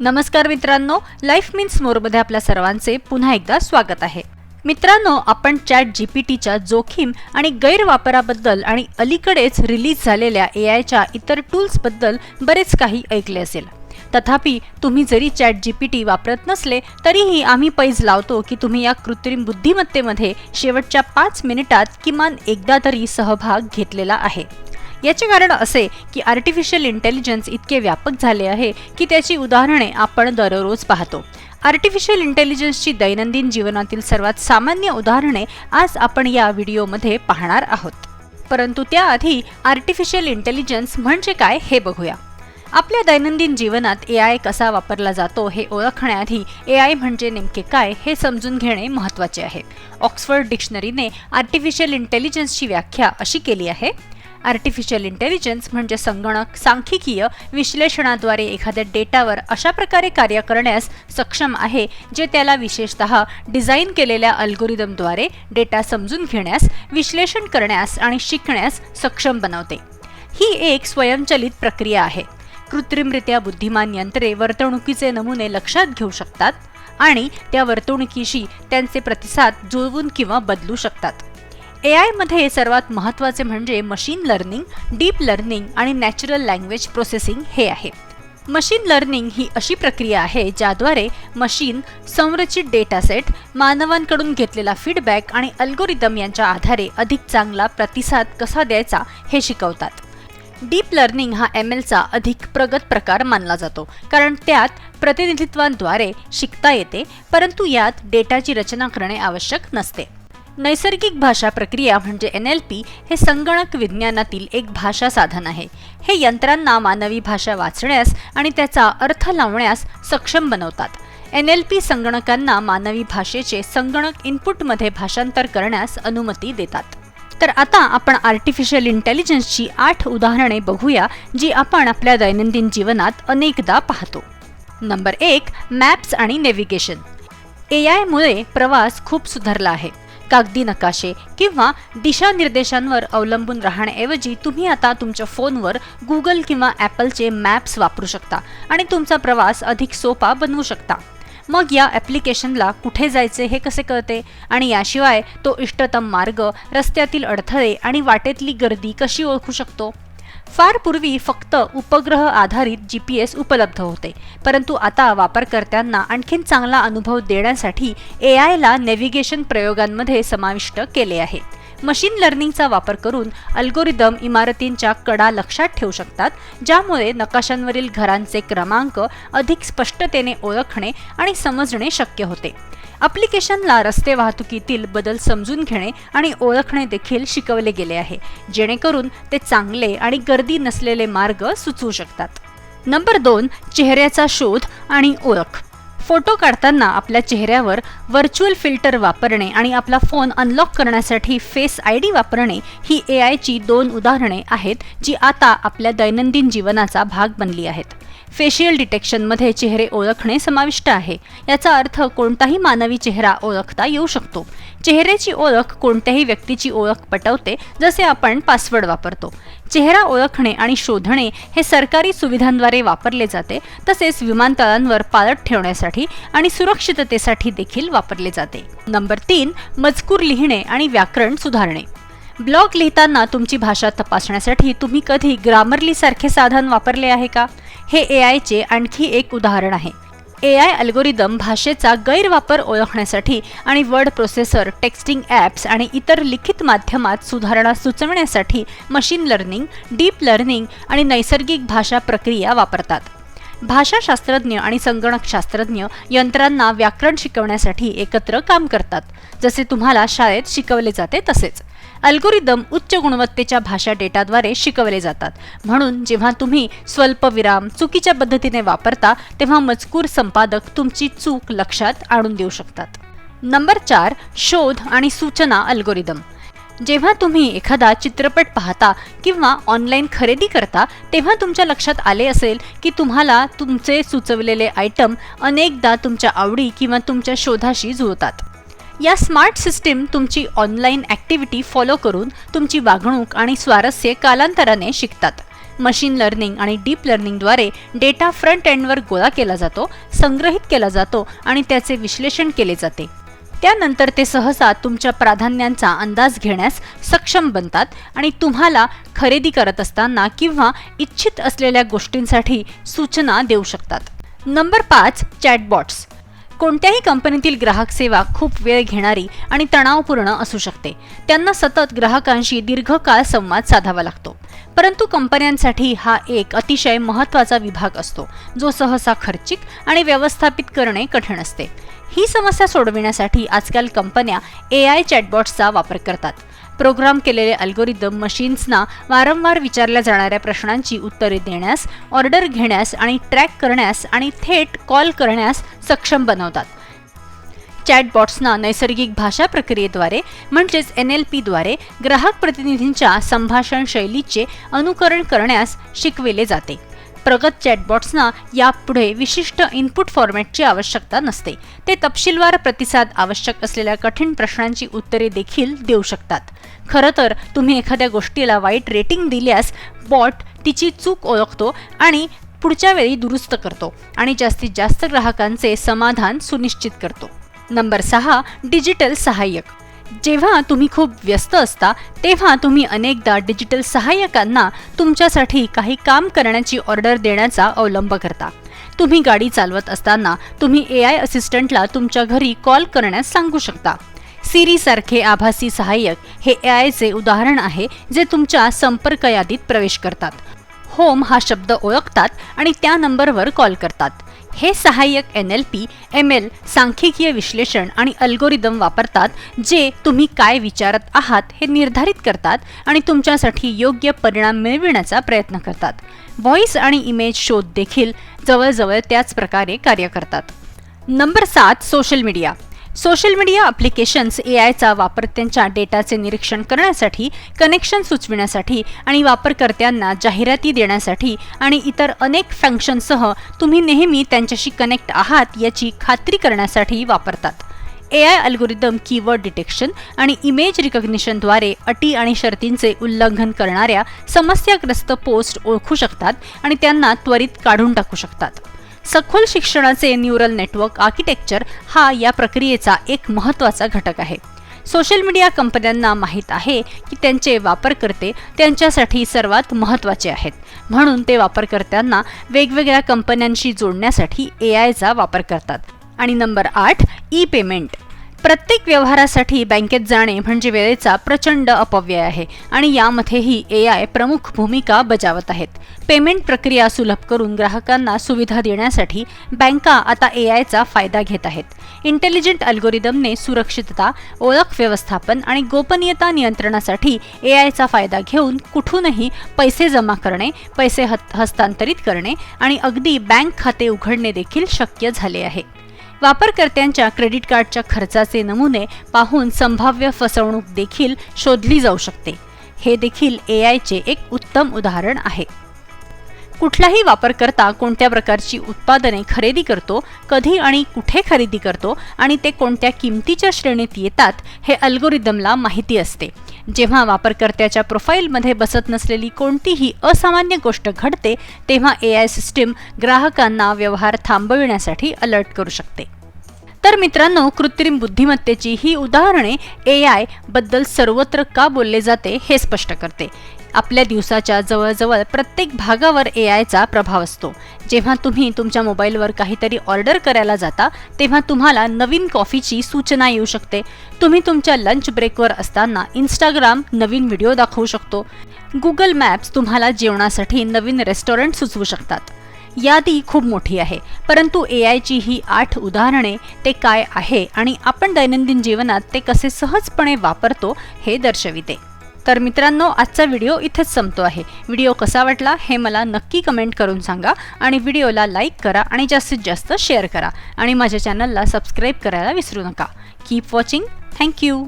नमस्कार मित्रांनो life means मोरमध्ये आपल्या सर्वांचे पुन्हा एकदा स्वागत आहे. मित्रांनो आपण चॅट जी पी टीच्या जोखीम आणि गैरवापराबद्दल आणि अलीकडेच रिलीज झालेल्या ए आयच्या इतर टूल्सबद्दल बरेच काही ऐकले असेल. तथापि तुम्ही जरी चॅट जी पी टी वापरत नसले तरीही आम्ही पैज लावतो की तुम्ही या कृत्रिम बुद्धिमत्तेमध्ये शेवटच्या पाच मिनिटात किमान एकदा तरी सहभाग घेतलेला आहे. याचे कारण असे की आर्टिफिशियल इंटेलिजन्स इतके व्यापक झाले आहे की त्याची उदाहरणे आपण दररोज पाहतो. आर्टिफिशियल इंटेलिजन्सची दैनंदिन जीवनातील सर्वात सामान्य उदाहरणे आज आपण या व्हिडिओमध्ये पाहणार आहोत. परंतु त्याआधी आर्टिफिशियल इंटेलिजन्स म्हणजे काय हे बघूया. आपल्या दैनंदिन जीवनात ए आय कसा वापरला जातो हे ओळखण्याआधी ए आय म्हणजे नेमके काय हे समजून घेणे महत्त्वाचे आहे. ऑक्सफर्ड डिक्शनरीने आर्टिफिशियल इंटेलिजन्सची व्याख्या अशी केली आहे. आर्टिफिशियल इंटेलिजन्स म्हणजे संगणक सांख्यिकीय विश्लेषणाद्वारे एखाद्या डेटावर अशा प्रकारे कार्य करण्यास सक्षम आहे जे त्याला विशेषतः डिझाईन केलेल्या अल्गोरिदमद्वारे डेटा समजून घेण्यास विश्लेषण करण्यास आणि शिकण्यास सक्षम बनवते. ही एक स्वयंचलित प्रक्रिया आहे. कृत्रिमरित्या बुद्धिमान यंत्रे वर्तणुकीचे नमुने लक्षात घेऊ शकतात आणि त्या वर्तणुकीशी त्यांचे प्रतिसाद जुळवून किंवा बदलू शकतात. ए आयमध्ये सर्वात महत्त्वाचे म्हणजे मशीन लर्निंग डीप लर्निंग आणि नॅचरल लँग्वेज प्रोसेसिंग हे आहे. मशीन लर्निंग ही अशी प्रक्रिया आहे ज्याद्वारे मशीन संरचित डेटा सेट मानवांकडून घेतलेला फीडबॅक आणि अल्गोरिदम यांच्या आधारे अधिक चांगला प्रतिसाद कसा द्यायचा हे शिकवतात. डीप लर्निंग हा एम एलचा अधिक प्रगत प्रकार मानला जातो कारण त्यात प्रतिनिधित्वांद्वारे शिकता येते परंतु यात डेटाची रचना करणे आवश्यक नसते. नैसर्गिक भाषा प्रक्रिया म्हणजे एन एल पी हे संगणक विज्ञानातील एक भाषा साधन आहे. हे यंत्रांना मानवी भाषा वाचण्यास आणि त्याचा अर्थ लावण्यास सक्षम बनवतात. एन एल पी संगणकांना मानवी भाषेचे संगणक इनपुटमध्ये भाषांतर करण्यास अनुमती देतात. तर आता आपण आर्टिफिशियल इंटेलिजन्सची आठ उदाहरणे बघूया जी आपण आपल्या दैनंदिन जीवनात अनेकदा पाहतो. नंबर एक मॅप्स आणि नेव्हिगेशन. ए आयमुळे प्रवास खूप सुधारला आहे. कागदी नकाशे किंवा दिशानिर्देशांवर अवलंबून राहण्याऐवजी तुम्ही आता तुमच्या फोनवर गुगल किंवा ॲपलचे मॅप्स वापरू शकता आणि तुमचा प्रवास अधिक सोपा बनवू शकता. मग या ॲप्लिकेशनला कुठे जायचे हे कसे कळते? आणि याशिवाय तो इष्टतम मार्ग रस्त्यातील अडथळे आणि वाटेतली गर्दी कशी ओळखू शकतो? फार पूर्वी फक्त उपग्रह आधारित जी पी एस उपलब्ध होते. परंतु आता वापरकर्त्यांना आणखीन चांगला अनुभव देण्यासाठी ए आयला नेव्हिगेशन प्रयोगांमध्ये समाविष्ट केले आहे. मशीन लर्निंगचा वापर करून अल्गोरिदम इमारतींच्या कडा लक्षात ठेवू शकतात ज्यामुळे नकाशांवरील घरांचे क्रमांक अधिक स्पष्टतेने ओळखणे आणि समजणे शक्य होते. अप्लिकेशनला रस्ते वाहतुकीतील बदल समजून घेणे आणि ओळखणे देखील शिकवले गेले आहे जेणेकरून ते चांगले आणि गर्दी नसलेले मार्ग सुचवू शकतात. नंबर दोन चेहऱ्याचा शोध आणि ओळख. फोटो काढताना आपल्या चेहऱ्यावर व्हर्च्युअल फिल्टर वापरणे आणि आपला फोन अनलॉक करण्यासाठी फेस आय डी वापरणे ही ए आयची दोन उदाहरणे आहेत जी आता आपल्या दैनंदिन जीवनाचा भाग बनली आहेत. फेशियल डिटेक्शनमध्ये चेहरे ओळखणे समाविष्ट आहे. याचा अर्थ कोणताही मानवी चेहरा ओळखता येऊ शकतो. चेहऱ्याची ओळख कोणत्याही व्यक्तीची ओळख पटवते जसे आपण पासवर्ड वापरतो. चेहरा ओळखणे आणि शोधणे हे सरकारी सुविधांद्वारे वापरले जाते तसेच विमानतळांवर पाळत ठेवण्यासाठी आणि सुरक्षिततेसाठी देखील वापरले जाते. नंबर तीन मजकूर लिहिणे आणि व्याकरण सुधारणे. ब्लॉग लिहिताना तुमची भाषा तपासण्यासाठी तुम्ही कधी ग्रामरली सारखे साधन वापरले आहे का? हे ए आयचे आणखी एक उदाहरण आहे. ए आय अल्गोरिदम भाषेचा गैरवापर ओळखण्यासाठी आणि वर्ड प्रोसेसर टेक्स्टिंग ॲप्स आणि इतर लिखित माध्यमात सुधारणा सुचवण्यासाठी मशीन लर्निंग डीप लर्निंग आणि नैसर्गिक भाषा प्रक्रिया वापरतात. भाषाशास्त्रज्ञ आणि संगणकशास्त्रज्ञ यंत्रांना व्याकरण शिकवण्यासाठी एकत्र काम करतात. जसे तुम्हाला शाळेत शिकवले जाते तसेच. अल्गोरिदम उच्च गुणवत्तेच्या भाषा डेटाद्वारे शिकवले जातात. म्हणून जेव्हा तुम्ही स्वल्पविराम चुकीच्या पद्धतीने वापरता तेव्हा मजकूर संपादक तुमची चूक लक्षात आणून देऊ शकतात. नंबर चार शोध आणि सूचना अल्गोरिदम. जेव्हा तुम्ही एखादा चित्रपट पाहता किंवा ऑनलाईन खरेदी करता तेव्हा तुमच्या लक्षात आले असेल की तुम्हाला तुमचे सुचवलेले आयटम अनेकदा तुमच्या आवडी किंवा तुमच्या शोधाशी जुळतात. या स्मार्ट सिस्टीम तुमची ऑनलाईन ॲक्टिव्हिटी फॉलो करून तुमची वागणूक आणि स्वारस्य कालांतराने शिकतात. मशीन लर्निंग आणि डीप लर्निंगद्वारे डेटा फ्रंट एंडवर गोळा केला जातो संग्रहित केला जातो आणि त्याचे विश्लेषण केले जाते. त्यानंतर ते सहसा तुमच्या प्राधान्यांचा अंदाज घेण्यास सक्षम बनतात आणि तुम्हाला खरेदी करत असताना किंवा इच्छित असलेल्या गोष्टींसाठी सूचना देऊ शकतात. नंबर पाच चॅटबॉट्स. कोणत्याही कंपनीतील ग्राहक सेवा खूप वेळ घेणारी आणि तणावपूर्ण असू शकते. त्यांना सतत ग्राहकांशी दीर्घकाळ संवाद साधावा लागतो. परंतु कंपन्यांसाठी हा एक अतिशय महत्त्वाचा विभाग असतो जो सहसा खर्चिक आणि व्यवस्थापित करणे कठीण असते. ही समस्या सोडविण्यासाठी आजकाल कंपन्या ए आय चॅटबॉट्सचा वापर करतात. प्रोग्राम केलेले अल्गोरिदम मशीन्सना वारंवार विचारल्या जाणाऱ्या प्रश्नांची उत्तरे देण्यास ऑर्डर घेण्यास आणि ट्रॅक करण्यास आणि थेट कॉल करण्यास सक्षम बनवतात. चॅटबॉट्सना नैसर्गिक भाषा प्रक्रियेद्वारे म्हणजेच एन एल पीद्वारे ग्राहक प्रतिनिधींच्या संभाषण शैलीचे अनुकरण करण्यास शिकविले जाते. प्रगत चॅटबॉट्सना यापुढे विशिष्ट इनपुट फॉर्मॅटची आवश्यकता नसते. ते तपशीलवार प्रतिसाद आवश्यक असलेल्या कठीण प्रश्नांची उत्तरे देखील देऊ शकतात. खरं तर तुम्ही एखाद्या गोष्टीला वाईट रेटिंग दिल्यास बॉट तिची चूक ओळखतो आणि पुढच्या वेळी दुरुस्त करतो आणि जास्तीत जास्त ग्राहकांचे समाधान सुनिश्चित करतो. नंबर सहा डिजिटल सहाय्यक. जेव्हा तुम्ही खूप व्यस्त असता तेव्हा तुम्ही अनेकदा डिजिटल सहाय्यकांना तुमच्यासाठी काही काम करण्याची ऑर्डर देण्याचा अवलंब करता. तुम्ही गाडी चालवत असताना तुम्ही ए आय असिस्टंटला तुमच्या घरी कॉल करण्यास सांगू शकता. सिरीसारखे आभासी सहाय्यक हे ए आयचे उदाहरण आहे जे तुमच्या संपर्क यादीत प्रवेश करतात. होम हा शब्द ओळखतात आणि त्या नंबरवर कॉल करतात. हे सहाय्यक N L P M L सांख्यिकीय विश्लेषण आणि अल्गोरिदम वापरतात जे तुम्ही काय विचारत आहात हे निर्धारित करतात आणि तुमच्यासाठी योग्य परिणाम मिळविण्याचा प्रयत्न करतात. व्हॉइस आणि इमेज शोध देखील जवळजवळ त्याच प्रकारे कार्य करतात. नंबर सात social media social media applications A आयचा वापर त्यांच्या डेटाचे निरीक्षण करण्यासाठी कनेक्शन सुचविण्यासाठी आणि वापरकर्त्यांना जाहिराती देण्यासाठी आणि इतर अनेक फंक्शनसह तुम्ही नेहमी त्यांच्याशी कनेक्ट आहात याची खात्री करण्यासाठी वापरतात. A I algorithm keyword detection आणि इमेज रिकग्निशनद्वारे अटी आणि शर्तींचे उल्लंघन करणाऱ्या समस्याग्रस्त पोस्ट ओळखू शकतात आणि त्यांना त्वरित काढून टाकू शकतात. सखोल शिक्षणाचे न्यूरल नेटवर्क आर्किटेक्चर हा या प्रक्रियेचा एक महत्त्वाचा घटक आहे. सोशल मीडिया कंपन्यांना माहीत आहे की त्यांचे वापरकर्ते त्यांच्यासाठी सर्वात महत्त्वाचे आहेत. म्हणून ते वापरकर्त्यांना वेगवेगळ्या कंपन्यांशी जोडण्यासाठी ए आयचा वापर करतात. आणि नंबर आठ ई पेमेंट प्रत्येक व्यवहारासाठी बँकेत जाणे म्हणजे वेळेचा प्रचंड अपव्यय आहे आणि यामध्येही ए आय प्रमुख भूमिका बजावत आहेत. पेमेंट प्रक्रिया सुलभ करून ग्राहकांना सुविधा देण्यासाठी बँका आता ए आयचा फायदा घेत आहेत. इंटेलिजंट अल्गोरिदमने सुरक्षितता ओळख व्यवस्थापन आणि गोपनीयता नियंत्रणासाठी ए आयचा फायदा घेऊन कुठूनही पैसे जमा करणे पैसे हस्तांतरित करणे आणि अगदी बँक खाते उघडणे देखील शक्य झाले आहे. वापरकर्त्यांच्या क्रेडिट कार्डच्या खर्चाचे नमुने पाहून संभाव्य फसवणूक देखील शोधली जाऊ शकते. हे देखील ए आयचे एक उत्तम उदाहरण आहे. कुठलाही वापरकर्ता कोणत्या प्रकारची उत्पादने खरेदी करतो कधी आणि कुठे खरेदी करतो आणि ते कोणत्या किमतीच्या श्रेणीत येतात हे अल्गोरिदमला माहिती असते. जेव्हा वापरकर्त्याच्या प्रोफाईलमध्ये बसत नसलेली कोणतीही असामान्य गोष्ट घडते तेव्हा ए आय सिस्टीम ग्राहकांना व्यवहार थांबविण्यासाठी अलर्ट करू शकते. तर मित्रांनो कृत्रिम बुद्धिमत्तेची ही उदाहरणे ए आयबद्दल सर्वत्र का बोलले जाते हे स्पष्ट करते. आपल्या दिवसाच्या जवळजवळ प्रत्येक भागावर ए आयचा प्रभाव असतो. जेव्हा तुम्ही तुमच्या मोबाईलवर काहीतरी ऑर्डर करायला जाता तेव्हा तुम्हाला नवीन कॉफीची सूचना येऊ शकते. तुम्ही तुमच्या लंच ब्रेकवर असताना इंस्टाग्राम नवीन व्हिडिओ दाखवू शकतो. गुगल मॅप्स तुम्हाला जेवणासाठी नवीन रेस्टॉरंट सुचवू शकतात. यादी खूप मोठी आहे परंतु ए आयची ही आठ उदाहरणे ते काय आहे आणि आपण दैनंदिन जीवनात ते कसे सहजपणे वापरतो हे दर्शविते. तर मित्रांनो आजचा व्हिडिओ इथेच संपतो आहे. व्हिडिओ कसा वाटला हे मला नक्की कमेंट करून सांगा आणि व्हिडिओला लाईक करा आणि जास्तीत जास्त शेअर करा. आणि माझ्या चॅनलला सबस्क्राईब करायला विसरू नका. Keep watching thank you